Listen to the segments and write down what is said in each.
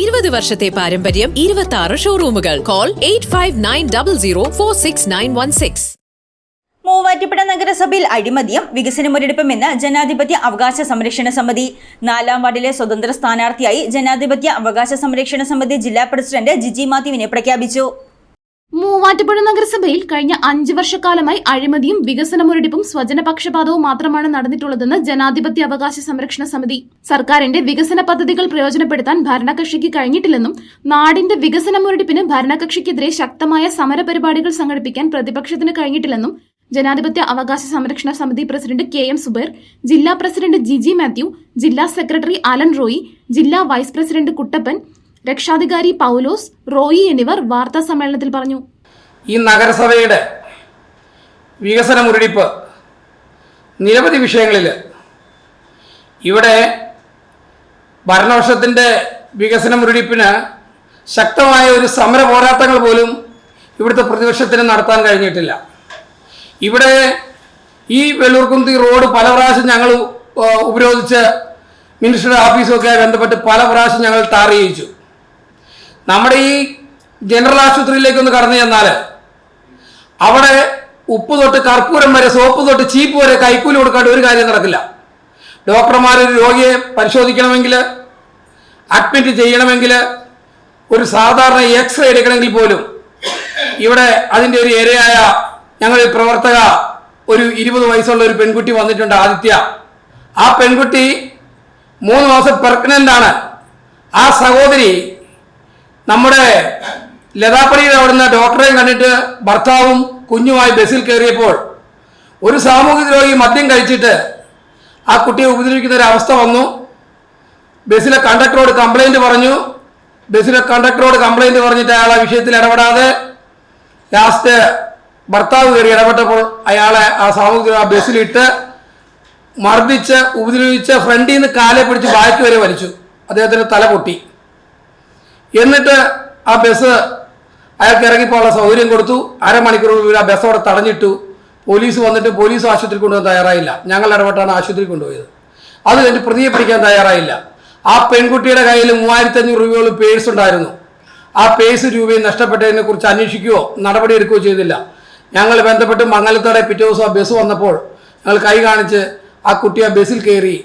ഇരുപത് വർഷത്തെ പാരമ്പര്യം ഇരുപത്തി ആറ് ഷോറൂമുകൾ call eight five nine double zero four six nine one six Muvattupuzha നഗരസഭയിൽ അഴിമതിയും വികസന മുരടിപ്പുമെന്ന് ജനാധിപത്യ അവകാശ സംരക്ഷണ സമിതി. നാലാം വാർഡിലെ സ്വതന്ത്ര സ്ഥാനാർത്ഥിയായി ജനാധിപത്യ അവകാശ സംരക്ഷണ സമിതി ജില്ലാ പ്രസിഡന്റ് ജിജി മാത്യുവിനെ പ്രഖ്യാപിച്ചു. മൂവാറ്റുപുഴ നഗരസഭയിൽ കഴിഞ്ഞ അഞ്ച് വർഷക്കാലമായി അഴിമതിയും വികസനമുരടിപ്പും സ്വജനപക്ഷപാതവും മാത്രമാണ് നടന്നിട്ടുള്ളതെന്ന് ജനാധിപത്യ അവകാശ സംരക്ഷണ സമിതി. സർക്കാരിന്റെ വികസന പദ്ധതികൾ പ്രയോജനപ്പെടുത്താൻ ഭരണകക്ഷിക്ക് കഴിഞ്ഞിട്ടില്ലെന്നും നാടിന്റെ വികസനമുരടിപ്പിന് ഭരണകക്ഷിക്കെതിരെ ശക്തമായ സമരപരിപാടികൾ സംഘടിപ്പിക്കാൻ പ്രതിപക്ഷത്തിന് കഴിഞ്ഞിട്ടില്ലെന്നും ജനാധിപത്യ അവകാശ സംരക്ഷണ സമിതി പ്രസിഡന്റ് കെ എം സുബൈർ ജില്ലാ പ്രസിഡന്റ് ജിജി മാത്യു ജില്ലാ സെക്രട്ടറി അലൻ റോയി ജില്ലാ വൈസ് പ്രസിഡന്റ് കുട്ടപ്പൻ രക്ഷാധികാരി പൗലോസ് റോയി എന്നിവർ വാർത്താ സമ്മേളനത്തിൽ പറഞ്ഞു. ഈ നഗരസഭയുടെ വികസന മുരടിപ്പ് നിരവധി വിഷയങ്ങളിൽ ഇവിടെ ഭരണവർഷത്തിന്റെ വികസന മുരടിപ്പിന് ശക്തമായ ഒരു സമര പോരാട്ടങ്ങൾ പോലും ഇവിടുത്തെ പ്രതിപക്ഷത്തിന് നടത്താൻ കഴിഞ്ഞിട്ടില്ല. ഇവിടെ ഈ വെള്ളൂർകുന്തി റോഡ് പല പ്രാവശ്യം ഞങ്ങൾ ഉപരോധിച്ച് മിനിസ്റ്റർ ഓഫീസുമൊക്കെ ബന്ധപ്പെട്ട് പല പ്രാവശ്യം ഞങ്ങൾ ചെയ്യിച്ചു നമ്മുടെ ഈ ജനറൽ ആശുപത്രിയിലേക്ക് ഒന്ന് കടന്നു ചെന്നാൽ അവിടെ ഉപ്പ് തൊട്ട് കർപ്പൂരം വരെ സോപ്പ് തൊട്ട് ചീപ്പ് വരെ കൈക്കൂലി കൊടുക്കാണ്ട് ഒരു കാര്യം നടക്കില്ല. ഡോക്ടർമാർ ഒരു രോഗിയെ പരിശോധിക്കണമെങ്കിൽ അഡ്മിറ്റ് ചെയ്യണമെങ്കിൽ ഒരു സാധാരണ എക്സ്റേ എടുക്കണമെങ്കിൽ പോലും ഇവിടെ അതിന്റെ ഒരു ഇരയായ ഞങ്ങളുടെ പ്രവർത്തക ഒരു ഇരുപത് വയസ്സുള്ള ഒരു പെൺകുട്ടി വന്നിട്ടുണ്ട് ആദിത്യ. ആ പെൺകുട്ടി മൂന്ന് മാസം പ്രഗ്നന്റ് ആണ്. ആ സഹോദരി നമ്മുടെ ലതാപ്പടിയുടെ അവിടുന്ന് ഡോക്ടറെയും കണ്ടിട്ട് ഭർത്താവും കുഞ്ഞുമായി ബസ്സിൽ കയറിയപ്പോൾ ഒരു സാമൂഹിക രോഗി മദ്യം കഴിച്ചിട്ട് ആ കുട്ടിയെ ഉപദ്രവിക്കുന്ന ഒരു അവസ്ഥ വന്നു. ബസ്സിലെ കണ്ടക്ടറോട് കംപ്ലൈന്റ് പറഞ്ഞു. ബസ്സിലെ കണ്ടക്ടറോട് കംപ്ലൈന്റ് പറഞ്ഞിട്ട് അയാൾ ആ വിഷയത്തിൽ ഇടപെടാതെ ലാസ്റ്റ് ഭർത്താവ് കയറി ഇടപെട്ടപ്പോൾ അയാളെ ആ സാമൂഹിക ആ ബസ്സിലിട്ട് മർദ്ദിച്ച് ഉപദ്രവിച്ച് ഫ്രണ്ടിൽ നിന്ന് കാലെ പിടിച്ച് ബാക്ക് വരെ വലിച്ചു. അദ്ദേഹത്തിന്റെ തല പൊട്ടി എന്നിട്ട് ആ ബസ് അയാൾക്ക് ഇറങ്ങിപ്പോകാനുള്ള സൗകര്യം കൊടുത്തു. അരമണിക്കൂർ ആ ബസ് അവിടെ തടഞ്ഞിട്ടു. പോലീസ് വന്നിട്ട് പോലീസ് ആശുപത്രി കൊണ്ടുപോകാൻ തയ്യാറായില്ല. ഞങ്ങൾ ഇടപെട്ടാണ് ആശുപത്രി കൊണ്ടുപോയത്. അത് കഴിഞ്ഞ് പ്രതിയെ പിടിക്കാൻ തയ്യാറായില്ല. ആ പെൺകുട്ടിയുടെ കയ്യിൽ മൂവായിരത്തി അഞ്ഞൂറ് രൂപയോളം പേഴ്സ് ഉണ്ടായിരുന്നു. ആ പേഴ്സ് രൂപയും നഷ്ടപ്പെട്ടതിനെ കുറിച്ച് അന്വേഷിക്കുകയോ നടപടി എടുക്കുകയോ ചെയ്തില്ല. ഞങ്ങൾ ബന്ധപ്പെട്ട് മംഗലത്തോടെ പിറ്റേ ദിവസം ആ ബസ് വന്നപ്പോൾ ഞങ്ങൾ കൈ കാണിച്ച് ആ കുട്ടി ആ ബസ്സിൽ കയറി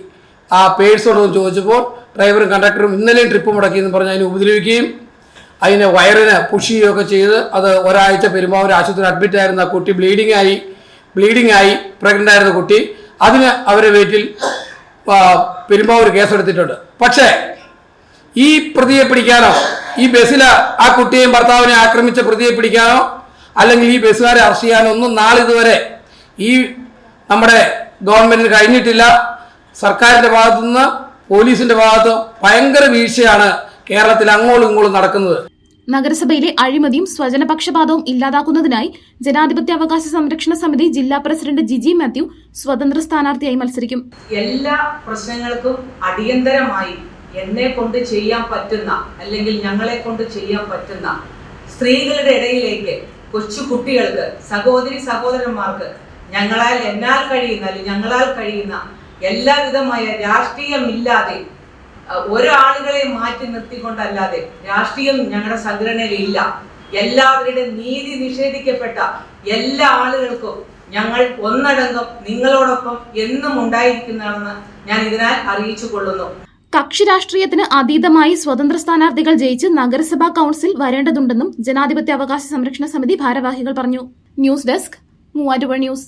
ആ പേഴ്സോടൊന്ന് ചോദിച്ചപ്പോൾ ഡ്രൈവറും കണ്ടക്ടറും ഇന്നലെയും ട്രിപ്പ് മുടക്കിയെന്ന് പറഞ്ഞ് അതിനെ ഉപദ്രവിക്കുകയും അതിനെ വയറിന് പുഷ് ചെയ്യുകയൊക്കെ ചെയ്ത് അത് ഒരാഴ്ച പെരുമാവൂർ ആശുപത്രി അഡ്മിറ്റ് ആയിരുന്ന കുട്ടി ബ്ലീഡിംഗ് ആയി ബ്ലീഡിംഗ് ആയി പ്രഗ്നന്റ് ആയിരുന്ന കുട്ടി. അതിന് അവരെ വീട്ടിൽ പെരുമ്പാവൂർ കേസെടുത്തിട്ടുണ്ട്. പക്ഷേ ഈ പ്രതിയെ പിടിക്കാനോ ഈ ബസ്സിൽ ആ കുട്ടിയെയും ഭർത്താവിനെ ആക്രമിച്ച പ്രതിയെ പിടിക്കാനോ അല്ലെങ്കിൽ ഈ ബസ്സുകാരെ അറസ്റ്റ് ചെയ്യാനോ ഒന്നും നാളിതുവരെ ഈ നമ്മുടെ ഗവൺമെന്റിന് കഴിഞ്ഞിട്ടില്ല. സർക്കാരിന്റെ ഭാഗത്തു നിന്ന് പോലീസിന്റെ ഭാഗത്ത് ഭയങ്കര വീഴ്ചയാണ് കേരളത്തിൽ അങ്ങോട്ടും ഇങ്ങോട്ടും നടക്കുന്നത്. നഗരസഭയിലെ അഴിമതിയും സ്വജനപക്ഷപാതവും ഇല്ലാതാക്കുന്നതിനായി ജനാധിപത്യ അവകാശ സംരക്ഷണ സമിതി ജില്ലാ പ്രസിഡന്റ് ജിജി മാത്യു സ്വതന്ത്ര സ്ഥാനാർത്ഥിയായി മത്സരിക്കും. എല്ലാ പ്രശ്നങ്ങൾക്കും അടിയന്തരമായി എന്നെ കൊണ്ട് ചെയ്യാൻ പറ്റുന്ന അല്ലെങ്കിൽ ഞങ്ങളെ കൊണ്ട് ചെയ്യാൻ പറ്റുന്ന സ്ത്രീകളുടെ ഇടയിലേക്ക് കൊച്ചു കുട്ടികൾക്ക് സഹോദരി സഹോദരന്മാർക്ക് ഞങ്ങളാൽ എന്നാൽ കഴിയുന്ന അല്ലെങ്കിൽ ഞങ്ങളാൽ കഴിയുന്ന എല്ലാവിധമായ രാഷ്ട്രീയമില്ലാതെ ഒരാളുകളെ മാറ്റി നിർത്തിക്കൊണ്ടല്ലാതെ രാഷ്ട്രീയം ഞങ്ങളുടെ സംഘടനയിൽ ഇല്ല എല്ലാവരുടെയും നീതി നിഷേധിക്കപ്പെട്ട എല്ലാ ആളുകൾക്കും ഞങ്ങൾ ഒന്നടങ്കം നിങ്ങളോടൊപ്പം എന്നും ഉണ്ടായിരിക്കുന്നതാണെന്ന് ഞാൻ ഇതിനാൽ അറിയിച്ചു കൊള്ളുന്നു കക്ഷി രാഷ്ട്രീയത്തിന് അതീതമായി സ്വതന്ത്ര സ്ഥാനാർത്ഥികൾ ജയിച്ച് നഗരസഭാ കൌൺസിൽ വരേണ്ടതുണ്ടെന്നും ജനാധിപത്യ അവകാശ സംരക്ഷണ സമിതി ഭാരവാഹികൾ പറഞ്ഞു. News desk Muvattupuzha news.